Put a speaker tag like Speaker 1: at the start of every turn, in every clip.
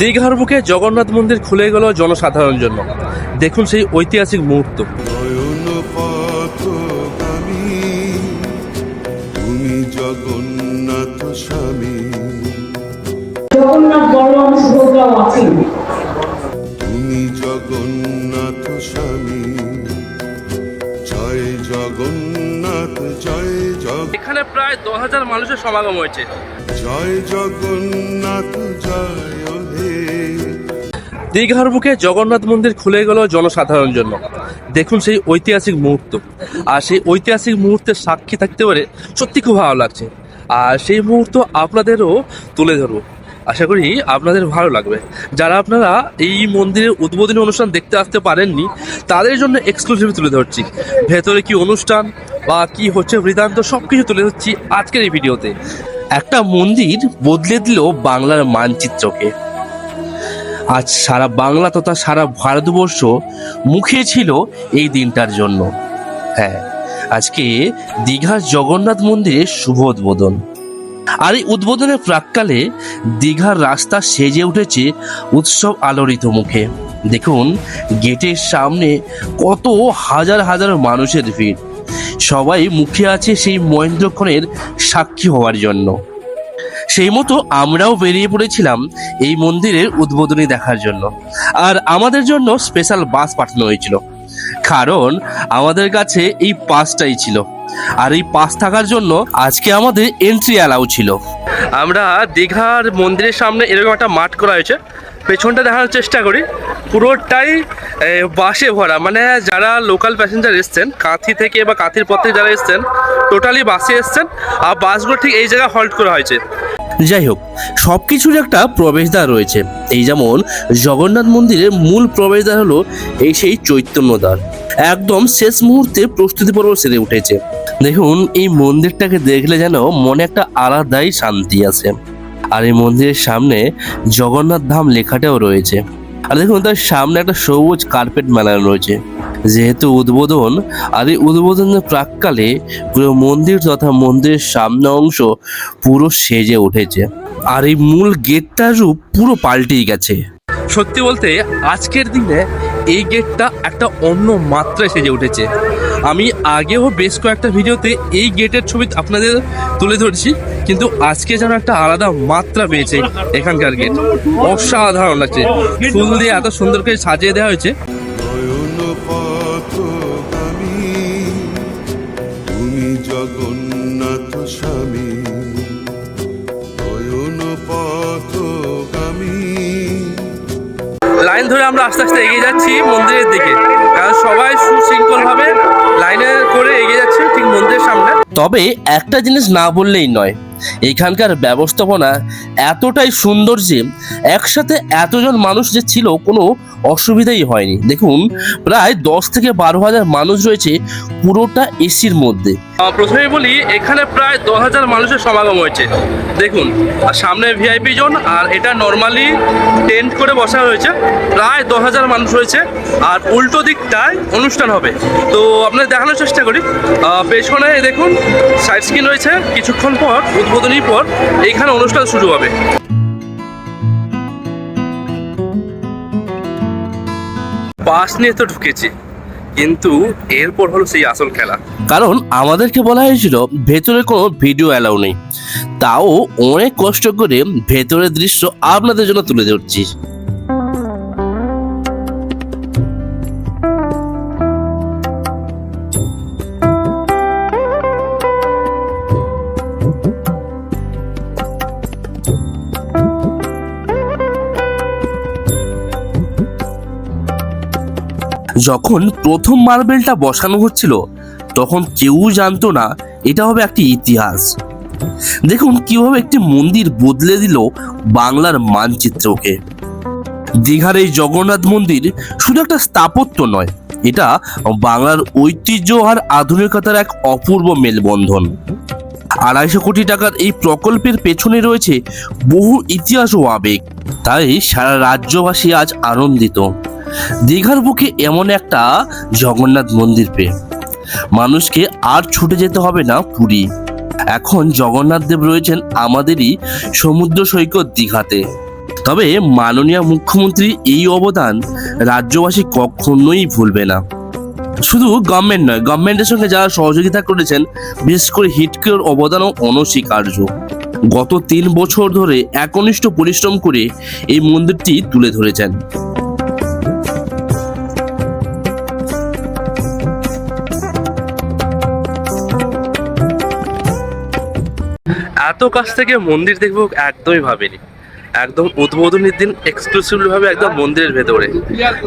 Speaker 1: দীঘার বুকে জগন্নাথ মন্দির খুলে গেল জনসাধারণের জন্য। দেখুন সেই ঐতিহাসিক মুহূর্ত।
Speaker 2: তুমি জগন্নাথ স্বামী।
Speaker 3: জগন্নাথ বলরাম সুভদ্রাও আছেন
Speaker 2: তুমি জগন্নাথ স্বামী। জয় জগন্নাথ জয় জগ
Speaker 1: এখানে প্রায় দশ হাজার মানুষের সমাগম হয়েছে।
Speaker 2: জয় জগন্নাথ জয়
Speaker 1: দীঘার বুকে জগন্নাথ মন্দির খুলে গেল জনসাধারণের জন্য। দেখুন সেই ঐতিহাসিক মুহূর্ত। আর সেই ঐতিহাসিক মুহূর্তের সাক্ষী থাকতে পারে সত্যি খুব ভালো লাগছে। আর সেই মুহূর্ত আপনাদেরও তুলে ধরবো। আশা করি আপনাদের ভালো লাগবে। যারা আপনারা এই মন্দিরের উদ্বোধনী অনুষ্ঠান দেখতে আসতে পারেননি, তাদের জন্য এক্সক্লুসিভ তুলে ধরছি। ভেতরে কি অনুষ্ঠান বা কি হচ্ছে বৃত্তান্ত সব কিছু তুলে ধরছি আজকের এই ভিডিওতে। একটা মন্দির বদলে দিল বাংলার মানচিত্রকে। আজ সারা বাংলা তথা সারা ভারতবর্ষ মুখে ছিল এই দিনটার জন্য। হ্যাঁ আজকে দীঘার জগন্নাথ মন্দিরের শুভ উদ্বোধন। আর এই উদ্বোধনের প্রাককালে দীঘার রাস্তা সেজে উঠেছে উৎসব আলোড়িত মুখে। দেখুন, গেটের সামনে কত হাজার হাজার মানুষের ভিড়। সবাই মুখে আছে সেই মহেন্দ্রক্ষণের সাক্ষী হওয়ার জন্য। সেই মতো আমরাও বেরিয়ে পড়েছিলাম এই মন্দিরের উদ্বোধনী দেখার জন্য। আর আমাদের জন্য স্পেশাল বাস পাঠানো হয়েছিল। কারণ আমাদের কাছে এই পাসটাই ছিল। আর এই পাস থাকার জন্য আজকে আমাদের এন্ট্রি অ্যালাউ ছিল। আমরা দীঘার মন্দিরের সামনে এরকম একটা মাঠ করা হয়েছে। পেছনটা দেখানোর চেষ্টা করি। পুরোটাই বাসে ভরা। মানে যারা লোকাল প্যাসেঞ্জার এসছেন, কাঁথি থেকে বা কাঁথির পর থেকে যারা এসছেন টোটালি বাসে এসছেন। আর বাসগুলো ঠিক এই জায়গায় হল্ট করা হয়েছে। যাই হোক সব কিছুর একটা প্রবেশদ্বার রয়েছে। এই যেমন জগন্নাথ মন্দিরের মূল প্রবেশদ্বার হলো এই সেই চৈতন্যদ্বার। একদম শেষ মুহূর্তে প্রস্তুতি পর্ব সেরে উঠেছে। দেখুন, এই মন্দিরটাকে দেখলে যেন মনে একটা আলাদাই শান্তি আছে। আর এই মন্দিরের সামনে জগন্নাথ ধাম লেখাটাও রয়েছে। আর দেখুন, তার সামনে একটা সবুজ কার্পেট মেলানো রয়েছে। যেহেতু উদ্বোধন আর এই উদ্বোধনের প্রাককালে পুরো মন্দির তথা মন্দিরের সামনে অংশ পুরো সেজে উঠেছে। আর এই মূল গেটটার রূপ পুরো পাল্টেই গেছে। সত্যি বলতে, আজকের দিনে এই গেটটা একটা অন্য মাত্রায় সেজে উঠেছে। আমি আগেও বেশ কয়েকটা ভিডিওতে এই গেটের ছবি আপনাদের তুলে ধরছি, কিন্তু আজকে যেন একটা আলাদা মাত্রা পেয়েছে এখানকার গেট। অসাধারণ লাগছে। ফুল দিয়ে এত সুন্দর করে সাজিয়ে দেওয়া হয়েছে। আস্তে আস্তে এগিয়ে যাচ্ছি মন্দিরের দিকে। কারণ সবাই সুশৃঙ্খল ভাবে লাইনে করে এগিয়ে যাচ্ছে ঠিক মন্দিরের সামনে। তবে একটা জিনিস না বললেই নয় এখানকার ব্যবস্থাপনা এতটাই সুন্দর যে একসাথে এতজন মানুষ যে ছিল কোনো অসুবিধাই হয়নি। দেখুন প্রায় দশ থেকে বারো হাজার মানুষ রয়েছে পুরোটা এসির মধ্যে। প্রথমে বলি এখানে প্রায় দশ হাজার মানুষের সমাগম হয়েছে। দেখুন, আর সামনে ভিআইপি জোন আর এটা নর্মালি টেন্ট করে বসা হয়েছে। প্রায় দশ হাজার মানুষ রয়েছে, আর উল্টো দিকটায় অনুষ্ঠান হবে। তো আপনাদের দেখানোর চেষ্টা করি। পেছনে দেখুন সাইড স্ক্রিন রয়েছে। কিছুক্ষণ পর উদ্বোধনীর পর, এইখানে অনুষ্ঠান শুরু হবে। পাস নিয়ে তো ঢুকেছি, কিন্তু এরপর হলো সেই আসল খেলা। কারণ আমাদেরকে বলা হয়েছিল, ভেতরে কোনো ভিডিও অ্যালাউ নেই। তাও অনেক কষ্ট করে ভেতরের দৃশ্য আপনাদের জন্য তুলে ধরছি। যখন প্রথম মার্বেলটা বসানো হচ্ছিল, তখন কেউ জানতো না এটা হবে একটি ইতিহাস। দেখুন কীভাবে একটি মন্দির বদলে দিল বাংলার মানচিত্রকে দীঘার এই জগন্নাথ মন্দির শুধু একটা স্থাপত্য নয়, এটা বাংলার ঐতিহ্য আর আধুনিকতার এক অপূর্ব মেলবন্ধন। আড়াইশো কোটি টাকার এই প্রকল্পের পেছনে রয়েছে বহু ইতিহাস ও আবেগ, তাই সারা রাজ্যবাসী আজ আনন্দিত। দীঘার বুকে এমন একটা জগন্নাথ মন্দির পেয়ে। মানুষকে আর ছুটে যেতে হবে না পুরী। এখন জগন্নাথ দেব রয়েছেন আমাদেরই সমুদ্র সৈকত দীঘাতে। তবে মাননীয় মুখ্যমন্ত্রী এই অবদান রাজ্যবাসী কখনোই ভুলবে না। শুধু গভর্নমেন্ট নয় গভর্নমেন্টের সঙ্গে যারা সহযোগিতা করেছেন, বিশেষ করে হিটকের অবদানও অনস্বীকার্য। গত তিন বছর ধরে একনিষ্ঠ পরিশ্রম করে এই মন্দিরটি তুলে ধরেছেন। এত কাছ থেকে মন্দির দেখব একদমই ভাবিনি। একদম উদ্বোধনের দিন এক্সক্লুসিভলি ভাবে একদম মন্দিরের ভেতরে।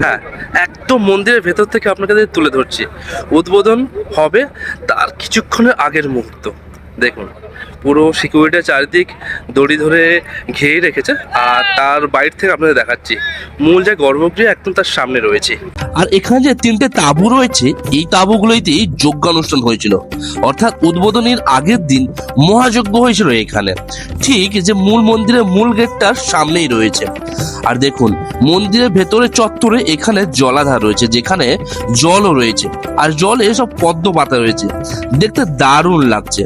Speaker 1: হ্যাঁ একদম মন্দিরের ভেতর থেকে আপনাকে তুলে ধরছি। উদ্বোধন হবে তার কিছুক্ষণের আগের মুহূর্ত। দেখুন, পুরো সিকিউরিটি চারিদিক দড়ি ধরে ঘিরে রেখেছে আর তার বাইরে থেকে আপনাদের দেখাচ্ছি, মূল যে গর্ভগৃহ একদম তার সামনে রয়েছে। আর এখানে যে তিনটে তাঁবু রয়েছে, এই তাঁবুগুলোতেই যজ্ঞানুষ্ঠান হয়েছিল। অর্থাৎ উদ্বোধনের আগের দিন মহাযজ্ঞ হয়েছিল এখানে। ঠিক যে মূল মন্দিরের মূল গেটটার সামনেই রয়েছে। আর দেখুন, মন্দিরের ভেতরে চত্বরে এখানে জলাধার রয়েছে, যেখানে জলও রয়েছে। আর জলে সব পদ্ম পাতা রয়েছে। দেখতে দারুণ লাগছে।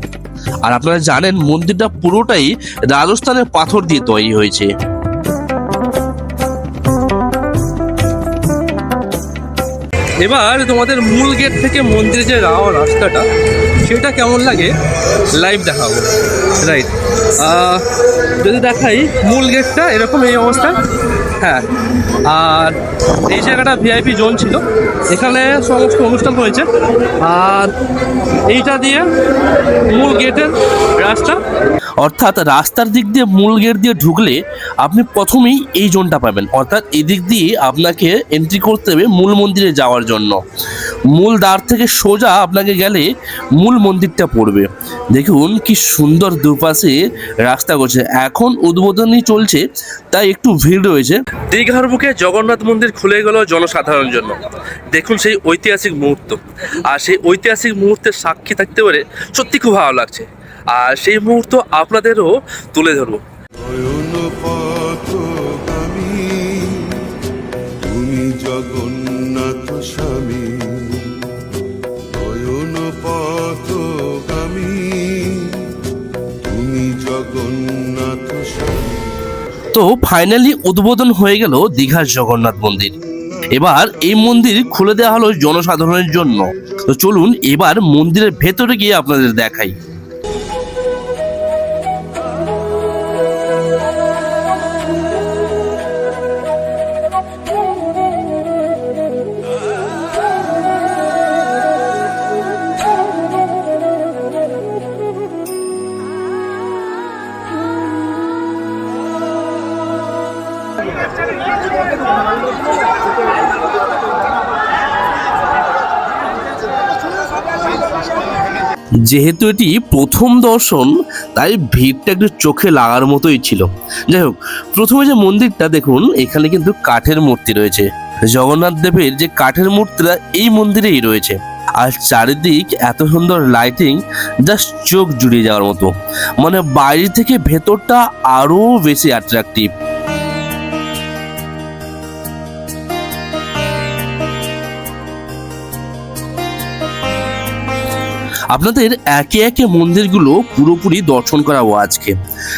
Speaker 1: আর আপনারা জানেন, মন্দিরটা পুরোটাই রাজস্থানের পাথর দিয়ে তৈরি হয়েছে। এবার তোমাদের মূল গেট থেকে মন্দিরে যে রাওয়া রাস্তাটা সেটা কেমন লাগে? লাইভ দেখাবো। রাইট যদি দেখাই, মূল গেটটা এরকম এই অবস্থা। হ্যাঁ। আর এই জায়গাটা ভিআইপি জোন ছিল। এখানে সমস্ত অনুষ্ঠান হয়েছে। আর এইটা দিয়ে মূল গেটের রাস্তা। অর্থাৎ রাস্তার দিক দিয়ে মূল গেট দিয়ে ঢুকলে আপনি প্রথমেই এই জোনটা পাবেন। অর্থাৎ এদিক দিয়ে আপনাকে এন্ট্রি করতে হবে মূল মন্দিরে যাওয়ার জন্য। মূল দ্বার থেকে সোজা আপনাকে গেলে মূল মন্দিরটা পড়বে। দেখুন কি সুন্দর দুপাশে রাস্তা করছে। এখন উদ্বোধনী চলছে তাই একটু ভিড় রয়েছে। দীঘার বুকে জগন্নাথ মন্দির খুলে গেল জনসাধারণের জন্য। দেখুন সেই ঐতিহাসিক মুহূর্ত। আর সেই ঐতিহাসিক মুহূর্তের সাক্ষী থাকতে পারে সত্যি খুব ভালো লাগছে। আর সেই মুহূর্ত আপনাদেরও তুলে ধরবো।
Speaker 2: তুমি জগন্নাথ স্বামী।
Speaker 1: তো ফাইনালি উদ্বোধন হয়ে গেল দীঘার জগন্নাথ মন্দির। এবার এই মন্দির খুলে দেওয়া হলো জনসাধারণের জন্য। তো চলুন এবার মন্দিরের ভেতরে গিয়ে আপনাদের দেখাই। যেহেতু এটি প্রথম দর্শন, তাই ভিড়টা একটু চোখে লাগার মতোই ছিল। যাই হোক, প্রথমে যে মন্দিরটা দেখুন, এখানে কিন্তু কাঠের মূর্তি রয়েছে। জগন্নাথ দেবের যে কাঠের মূর্তিটা এই মন্দিরেই রয়েছে। আর চারিদিক এত সুন্দর লাইটিং জাস্ট চোখ জুড়িয়ে যাওয়ার মতো। মানে বাইরে থেকে ভেতরটা আরও বেশি অ্যাট্রাকটিভ আপনাদের একে একে মন্দিরগুলো পুরোপুরি দর্শন করাবো আজকে।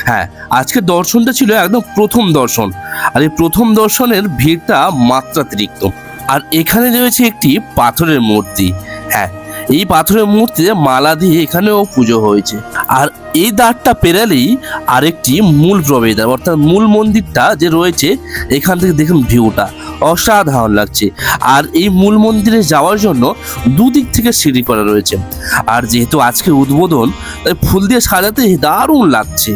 Speaker 1: হ্যাঁ আজকে দর্শনটা ছিল একদম প্রথম দর্শন। আর এই প্রথম দর্শনের ভিড়টা মাত্রাতিরিক্ত। আর এখানে রয়েছে একটি পাথরের মূর্তি। হ্যাঁ এই পাথরের মূর্তিতে মালা দিয়ে এখানেও পুজো হয়েছে। আর এই দ্বারটা পেরালেই আরেকটি মূল প্রবেশদ্বার, অর্থাৎ মূল মন্দিরটা যে রয়েছে, এখান থেকে দেখুন ভিউটা, অসাধারণ লাগছে। আর এই মূল মন্দিরে যাওয়ার জন্য দুদিক থেকে সিঁড়ি করা রয়েছে। আর যেহেতু আজকে উদ্বোধন, তাই ফুল দিয়ে সাজাতে দারুণ লাগছে।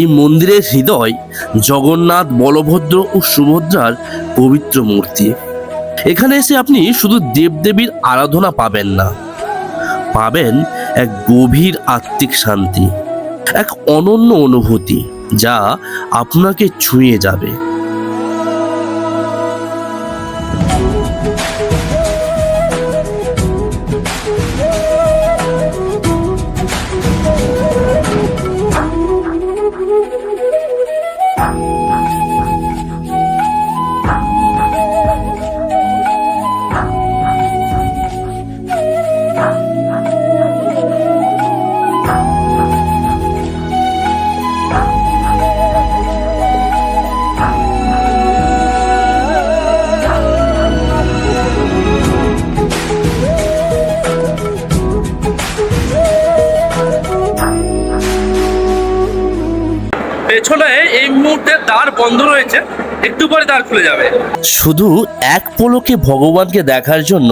Speaker 1: এই মন্দিরের হৃদয় জগন্নাথ, বলভদ্র ও সুভদ্রার পবিত্র মূর্তি। এখানে এসে আপনি শুধু দেবদেবীর আরাধনা পাবেন না, পাবেন এক গভীর আত্মিক শান্তি, এক অনন্য অনুভূতি যা আপনাকে ছুঁয়ে যাবে। বন্ধ রয়েছে, একটু পরে দ্বার খুলে যাবে। শুধু এক পলকে ভগবানকে দেখার জন্য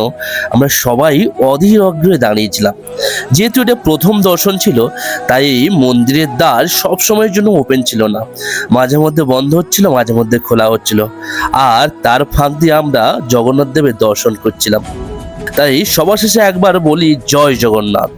Speaker 1: আমরা সবাই অধীর অগ্রহে দাঁড়িয়েছিলাম। যেহেতু এটা প্রথম দর্শন ছিল, তাই মন্দিরের দ্বার সব সময়ের জন্য ওপেন ছিল না। মাঝে মধ্যে বন্ধ হচ্ছিল, মাঝে মধ্যে খোলা হচ্ছিল। আর তার ফাঁক দিয়ে আমরা জগন্নাথ দেবের দর্শন করছিলাম। তাই সবার শেষে একবার বলি, জয় জগন্নাথ।